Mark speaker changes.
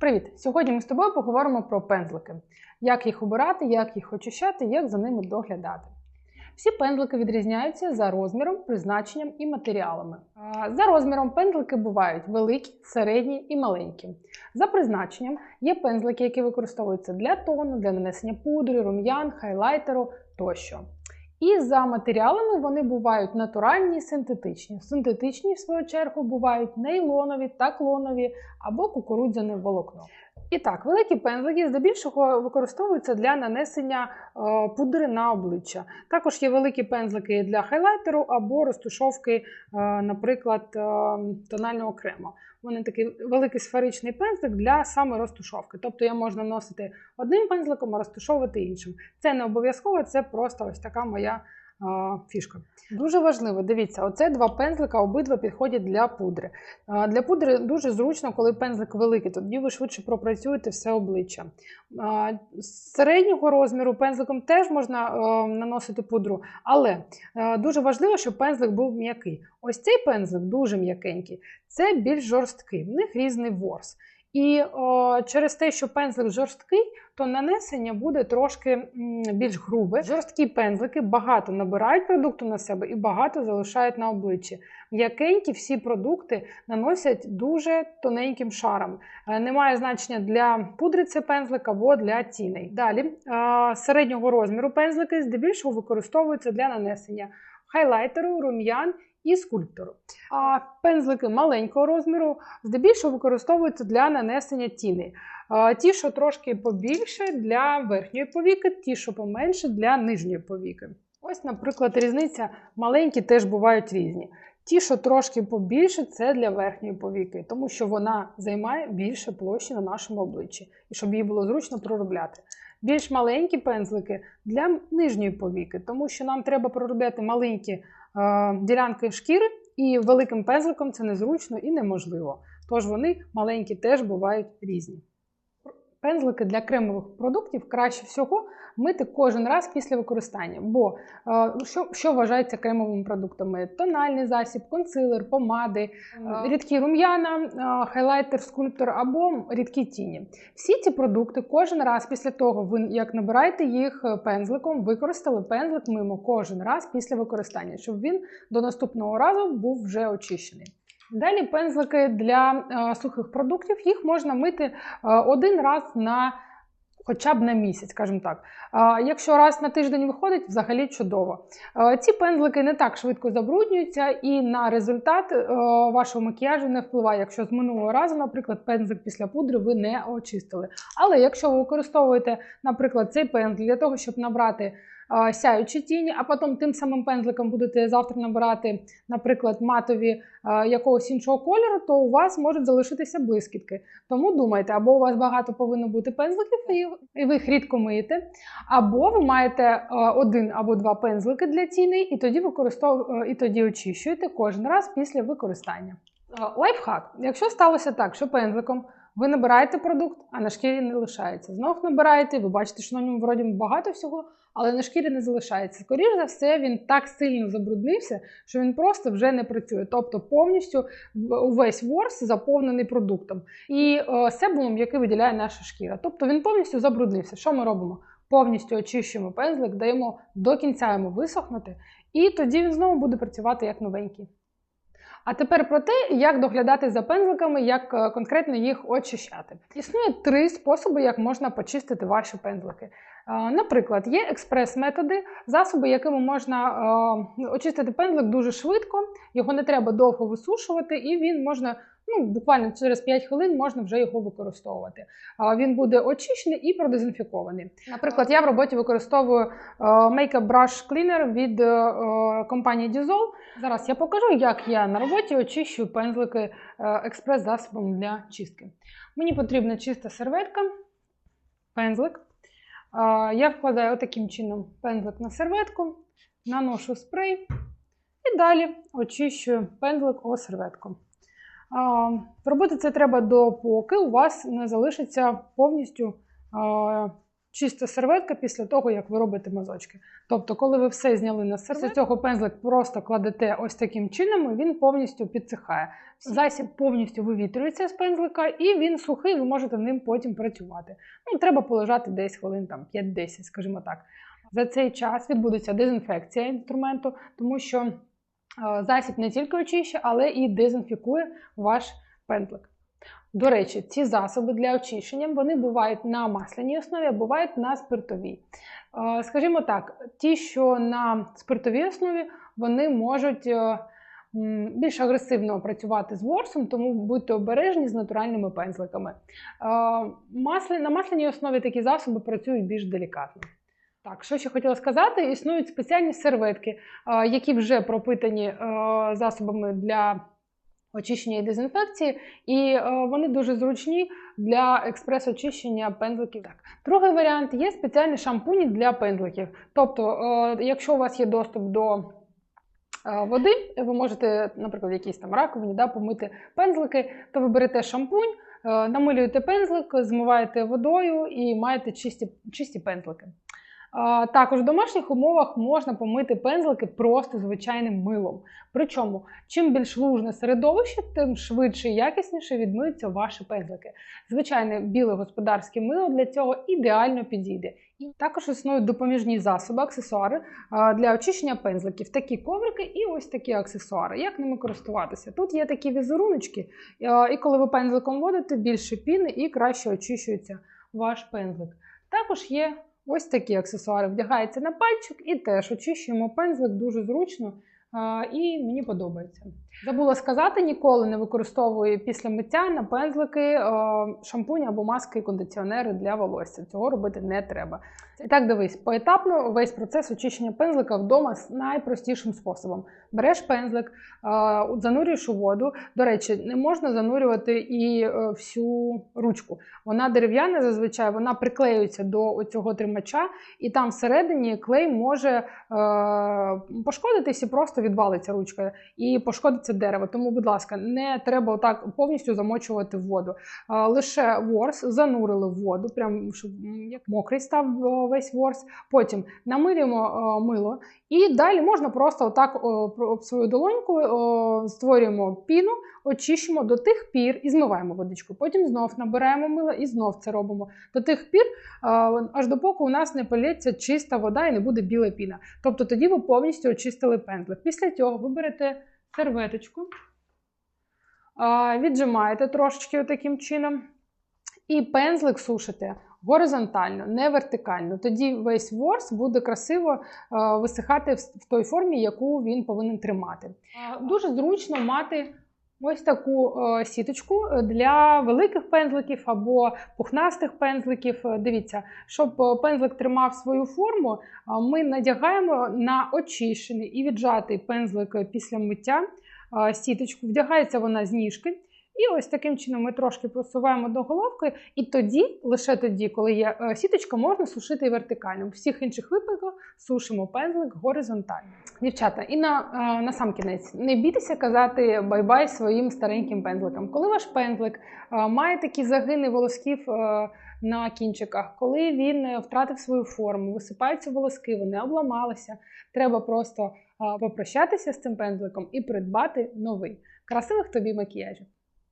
Speaker 1: Привіт! Сьогодні ми з тобою поговоримо про пензлики. Як їх обирати, як їх очищати, як за ними доглядати. Всі пензлики відрізняються за розміром, призначенням і матеріалами. За розміром пензлики бувають великі, середні і маленькі. За призначенням є пензлики, які використовуються для тону, для нанесення пудри, рум'ян, хайлайтеру тощо. І за матеріалами вони бувають натуральні синтетичні. Синтетичні, в свою чергу, бувають нейлонові, таклонові або кукурудзяне волокно. І так, великі пензлики здебільшого використовуються для нанесення е, пудри на обличчя. Також є великі пензлики для хайлайтеру або розтушовки, е, наприклад, е, тонального крему. Вони такий великий сферичний пензлик для саме розтушовки. Тобто я можна носити одним пензликом, а розтушовувати іншим. Це не обов'язково, це просто ось така моя фішка. Дуже важливо, дивіться, оце два пензлика, обидва підходять для пудри. Для пудри дуже зручно, коли пензлик великий, тоді ви швидше пропрацюєте все обличчя. З середнього розміру пензликом теж можна е, наносити пудру, але е, дуже важливо, щоб пензлик був м'який. Ось цей пензлик дуже м'якенький, це більш жорсткий, в них різний ворс. І о, через те, що пензлик жорсткий, то нанесення буде трошки більш грубе. Жорсткі пензлики багато набирають продукту на себе і багато залишають на обличчі. М'якенькі всі продукти наносять дуже тоненьким шаром. Е, Немає значення для пудри це пензлик або для тіней. Далі середнього розміру пензлики здебільшого використовуються для нанесення хайлайтеру, рум'ян і скульптору. А пензлики маленького розміру здебільшого використовуються для нанесення тіни. Ті, що трошки побільше для верхньої повіки, ті, що поменше для нижньої повіки. Ось, наприклад, різниця маленькі теж бувають різні. Ті, що трошки побільше, це для верхньої повіки, тому що вона займає більше площі на нашому обличчі, і щоб її було зручно проробляти. Більш маленькі пензлики для нижньої повіки, тому що нам треба проробляти маленькі е, ділянки шкіри, і великим пензликом це незручно і неможливо. Тож вони маленькі теж бувають різні. Пензлики для кремових продуктів краще всього мити кожен раз після використання. Бо е, що, що вважається кремовими продуктами? Тональний засіб, консилер, помади, е, рідкі рум'яна, е, хайлайтер, скульптор або рідкі тіні. Всі ці продукти кожен раз після того, ви як набираєте їх пензликом, використали пензлик мимо кожен раз після використання, щоб він до наступного разу був вже очищений. Далі пензлики для е, сухих продуктів їх можна мити е, один раз на хоча б на місяць, скажімо так. Е, якщо раз на тиждень виходить, взагалі чудово. Ці пензлики не так швидко забруднюються, і на результат вашого макіяжу не впливає, якщо з минулого разу, наприклад, пензлик після пудри ви не очистили. Але якщо ви використовуєте, наприклад, цей пензлик для того, щоб набрати а, сяючі тіні, а потім тим самим пензликом будете завтра набирати, наприклад, матові якогось іншого кольору, то у вас можуть залишитися блискітки. Тому думайте, або у вас багато повинно бути пензликів, і- ви їх рідко миєте, або ви маєте один або два пензлики для тіней, і тоді використов... і тоді очищуєте кожен раз після використання. Лайфхак. Якщо сталося так, що пензликом ви набираєте продукт, а на шкірі не лишається. Знов набираєте, ви бачите, що на ньому вроді багато всього, але на шкірі не залишається. Скоріше за все, він так сильно забруднився, що він просто вже не працює. Тобто повністю увесь ворс заповнений продуктом. І е, себумом, який виділяє наша шкіра. Тобто він повністю забруднився. Що ми робимо? Повністю очищуємо пензлик, даємо до кінця йому висохнути, і тоді він знову буде працювати як новенький. А тепер про те, як доглядати за пензликами, як е, конкретно їх очищати. Існує три способи, як можна почистити ваші пензлики. Е, Наприклад, є експрес-методи, засоби, якими можна е, очистити пензлик дуже швидко, його не треба довго висушувати, і він можна ну, буквально через 5 хвилин можна вже його використовувати. Він буде очищений і продезінфікований. Наприклад, я в роботі використовую е, Makeup Brush Cleaner від е, е, компанії Dizol. Зараз я покажу, як я на роботі очищую пензлики експрес-засобом для чистки. Мені потрібна чиста серветка, пензлик. Я вкладаю таким чином пензлик на серветку, наношу спрей і далі очищую пензлик о серветку. Робити це треба допоки у вас не залишиться повністю чиста серветка після того, як ви робите мазочки. Тобто, коли ви все зняли на серветку, після цього пензлик просто кладете ось таким чином, і він повністю підсихає. Засіб повністю вивітрюється з пензлика, і він сухий, ви можете ним потім працювати. Ну, треба полежати десь хвилин там 5-10, скажімо так. За цей час відбудеться дезінфекція інструменту, тому що засіб не тільки очищує, але і дезінфікує ваш пензлик. До речі, ці засоби для очищення вони бувають на масляній основі, а бувають на спиртовій. Е, Скажімо так, ті, що на спиртовій основі, вони можуть е, більш агресивно працювати з ворсом, тому будьте обережні з натуральними пензликами. Е, На масляній основі такі засоби працюють більш делікатно. Так, що ще хотіла сказати, існують спеціальні серветки, які вже пропитані засобами для очищення і дезінфекції, і вони дуже зручні для експрес-очищення пензликів. Так. Другий варіант є спеціальні шампуні для пензликів. Тобто, якщо у вас є доступ до води, ви можете, наприклад, в якійсь там раковині да, помити пензлики, то ви берете шампунь, намилюєте пензлик, змиваєте водою і маєте чисті, чисті пензлики. Також в домашніх умовах можна помити пензлики просто звичайним милом. Причому, чим більш лужне середовище, тим швидше і якісніше відмиються ваші пензлики. Звичайне біле господарське мило для цього ідеально підійде. І також існують допоміжні засоби, аксесуари для очищення пензликів, такі коврики і ось такі аксесуари. Як ними користуватися? Тут є такі візеруночки, і коли ви пензликом водите, більше піни і краще очищується ваш пензлик. Також є Ось такі аксесуари вдягається на пальчик і теж очищуємо пензлик дуже зручно і мені подобається. Забула сказати, ніколи не використовую після миття на пензлики а, шампуні або маски і кондиціонери для волосся. Цього робити не треба. І так, дивись, поетапно весь процес очищення пензлика вдома з найпростішим способом. Береш пензлик, а, занурюєш у воду. До речі, не можна занурювати і е, всю ручку. Вона дерев'яна зазвичай, вона приклеюється до цього тримача, і там всередині клей може е, пошкодитись і просто відвалиться ручка, і пошкодиться дерево. Тому, будь ласка, не треба отак повністю замочувати воду. Лише ворс занурили в воду, прям щоб як мокрий став весь ворс. Потім намилюємо мило, і далі можна просто отак об свою долоньку створюємо піну, очищуємо до тих пір і змиваємо водичку. Потім знов набираємо мило і знов це робимо. До тих пір, аж допоки у нас не полється чиста вода і не буде біла піна. Тобто тоді ви повністю очистили пензлик. Після цього ви берете серветочку, віджимаєте трошечки таким чином, і пензлик сушите горизонтально, не вертикально. Тоді весь ворс буде красиво висихати в, той формі, яку він повинен тримати. Дуже зручно мати ось таку е, сіточку для великих пензликів або пухнастих пензликів. Е, Дивіться, щоб е, пензлик тримав свою форму, е, ми надягаємо на очищений і віджатий пензлик е, після миття е, сіточку. Вдягається вона з ніжки. І ось таким чином ми трошки просуваємо до головки, і тоді, лише тоді, коли є е, сіточка, можна сушити вертикально. У всіх інших випадках сушимо пензлик горизонтально. Дівчата, і на, е, на сам кінець не бійтеся казати бай-бай своїм стареньким пензликам. Коли ваш пензлик е, має такі загини волосків на кінчиках, коли він втратив свою форму, висипаються волоски, вони обламалися, треба просто попрощатися з цим пензликом і придбати новий. Красивих тобі макіяжів!